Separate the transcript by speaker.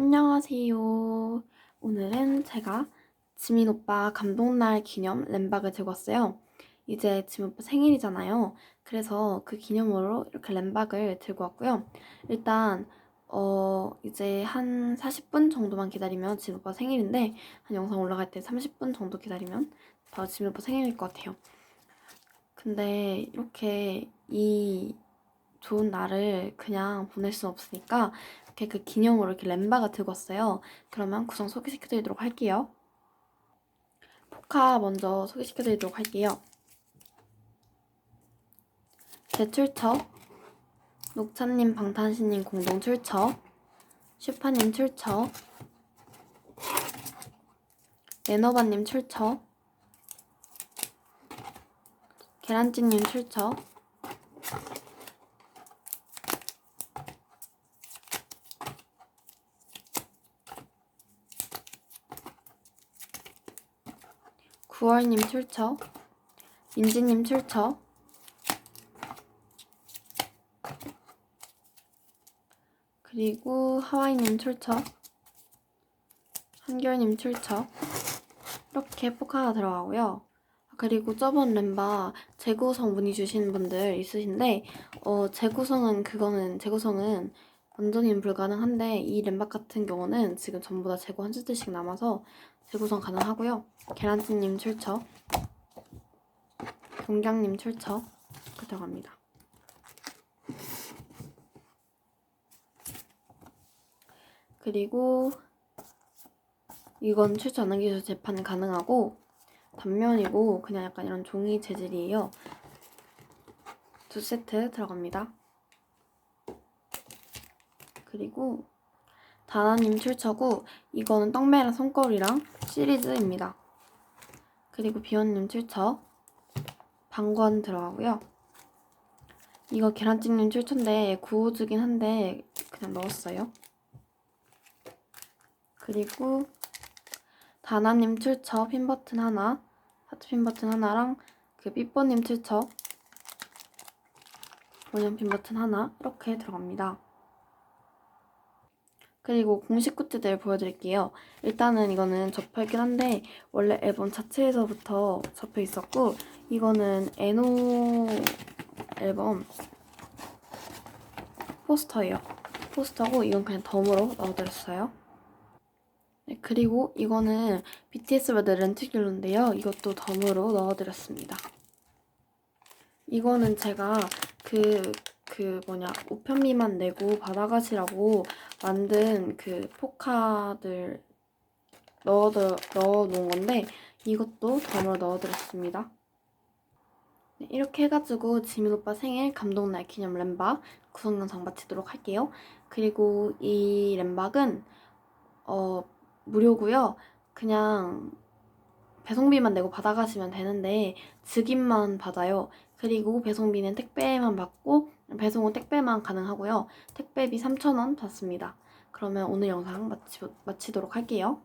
Speaker 1: 안녕하세요. 오늘은 제가 지민 오빠 감동날 기념 램박을 들고 왔어요. 이제 지민 오빠 생일이잖아요. 그래서 그 기념으로 이렇게 램박을 들고 왔고요. 일단 어 이제 한 40분 정도만 기다리면 지민 오빠 생일인데 한 영상 올라갈 때 30분 정도 기다리면 바로 지민 오빠 생일일 것 같아요. 근데 이렇게 이 좋은 날을 그냥 보낼 수 없으니까 이렇게 그 기념으로 이렇게 램바가 들고 왔어요. 그러면 구성 소개시켜드리도록 할게요. 포카 먼저 소개시켜드리도록 할게요. 제 출처, 녹차님, 방탄신님 공동 출처, 슈파님 출처, 레너바님 출처, 계란찜님 출처, 구월님 출처, 민지님 출처, 그리고 하와이님 출처, 한결님 출처, 이렇게 포카가 들어가고요. 그리고 저번 램바 재구성 문의 주신 분들 있으신데, 어, 재구성은 그거는, 재구성은 완전히 불가능한데, 이 램박 같은 경우는 지금 전부 다 재고 한 세트씩 남아서 재구성 가능하고요. 계란찜님 출처, 동경님 출처 그 들어갑니다. 그리고 이건 출처 안 남기셔서 재판 가능하고 단면이고 그냥 약간 이런 종이 재질이에요. 두 세트 들어갑니다. 그리고 다나님 출처고 이거는 떡메랑 손거리랑 시리즈입니다. 그리고 비원님 출처 방권 들어가고요. 이거 계란찜님 출처인데 구워주긴 한데 그냥 넣었어요. 그리고 다나님 출처 핀 버튼 하나, 하트 핀 버튼 하나랑 그 삐뽀님 출처 원형 핀 버튼 하나 이렇게 들어갑니다. 그리고 공식 굿즈들 보여드릴게요. 일단은 이거는 접혀있긴 한데 원래 앨범 자체에서부터 접혀 있었고 이거는 에노 앨범 포스터예요. 포스터고 이건 그냥 덤으로 넣어드렸어요. 네, 그리고 이거는 BTS 브드 렌트귤로인데요. 이것도 덤으로 넣어드렸습니다. 이거는 제가 그, 그 뭐냐, 우편미만 내고 받아가시라고 만든 그 포카들 넣어, 넣어 놓은 건데, 이것도 덤으로 넣어드렸습니다. 네, 이렇게 해가지고 지민 오빠 생일 감동날 기념 램박 구성 영상 마치도록 할게요. 그리고 이 램박은, 어, 무료고요. 그냥 배송비만 내고 받아가시면 되는데 즉임만 받아요. 그리고 배송비는 택배만 받고 배송은 택배만 가능하고요. 택배비 3,000원 받습니다. 그러면 오늘 영상 마치, 마치도록 할게요.